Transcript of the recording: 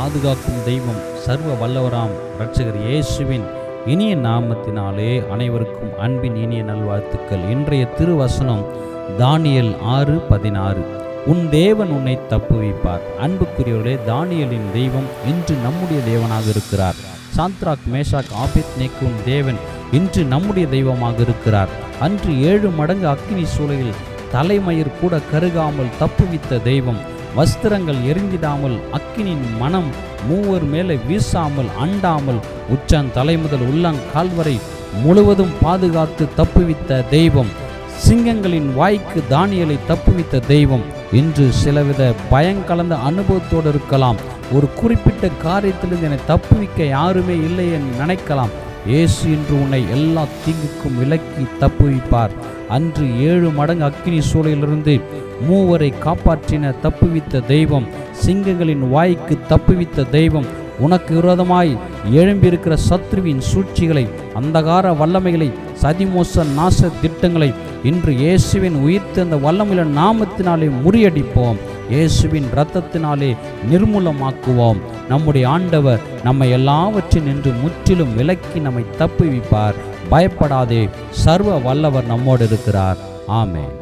பாதுகாக்கும் தெய்வம் சர்வ வல்லவராம் இரட்சகர் இயேசுவின் இனிய நாமத்தினாலே அனைவருக்கும் அன்பின் இனிய நல்வாழ்த்துக்கள். இன்றைய திருவசனம் தானியல் ஆறு பதினாறு. உன் தேவன் உன்னை தப்புவிப்பார். அன்புக்குரியவர்களே தானியலின் தெய்வம் இன்று நம்முடைய தேவனாக இருக்கிறார். சாந்த்ராக் மேஷாக் ஆபித் நேக்கும் தேவன் இன்று நம்முடைய தெய்வமாக இருக்கிறார். அன்று ஏழு மடங்கு அக்னி சூளையில் தலைமயிர் கூட கருகாமல் தப்புவித்த தெய்வம் வஸ்திரங்கள் எரிஞ்சிடாமல் அக்கினின் மனம் மூவர் மேலே வீசாமல் அண்டாமல் உச்சன் தலை முதல் உள்ளங்கால் வரை முழுவதும் பாதுகாத்து தப்புவித்த தெய்வம் சிங்கங்களின் வாய்க்கு தானியலை தப்புவித்த தெய்வம். இன்று சிலவித பயங்கலந்த அனுபவத்தோடு இருக்கலாம். ஒரு குறிப்பிட்ட காரியத்திலிருந்து என்னை தப்புவிக்க யாருமே இல்லை என்று நினைக்கலாம். இயேசு இன்று உன்னை எல்லா தீங்குக்கும் விலக்கி தப்புவிப்பார். அன்று ஏழு மடங்கு அக்கினி சூளையிலிருந்து மூவரை காப்பாற்றின தப்புவித்த தெய்வம் சிங்கங்களின் வாய்க்கு தப்புவித்த தெய்வம் உனக்கு விரோதமாய் எழும்பியிருக்கிற சத்ருவின் சூழ்ச்சிகளை அந்தகார வல்லமைகளை சதிமோச நாச திட்டங்களை இன்று இயேசுவின் உயிர்த்தந்த வல்லமையில நாமத்தினாலே முறியடிப்போம். இயேசுவின் இரத்தத்தினாலே நிர்மூலமாக்குவோம். நம்முடைய ஆண்டவர் நம்மை எல்லாவற்றின் நின்று முற்றிலும் விலக்கி நம்மை தப்புவிப்பார். பயப்படாதே. சர்வ வல்லவர் நம்மோடு இருக்கிறார். ஆமேன்.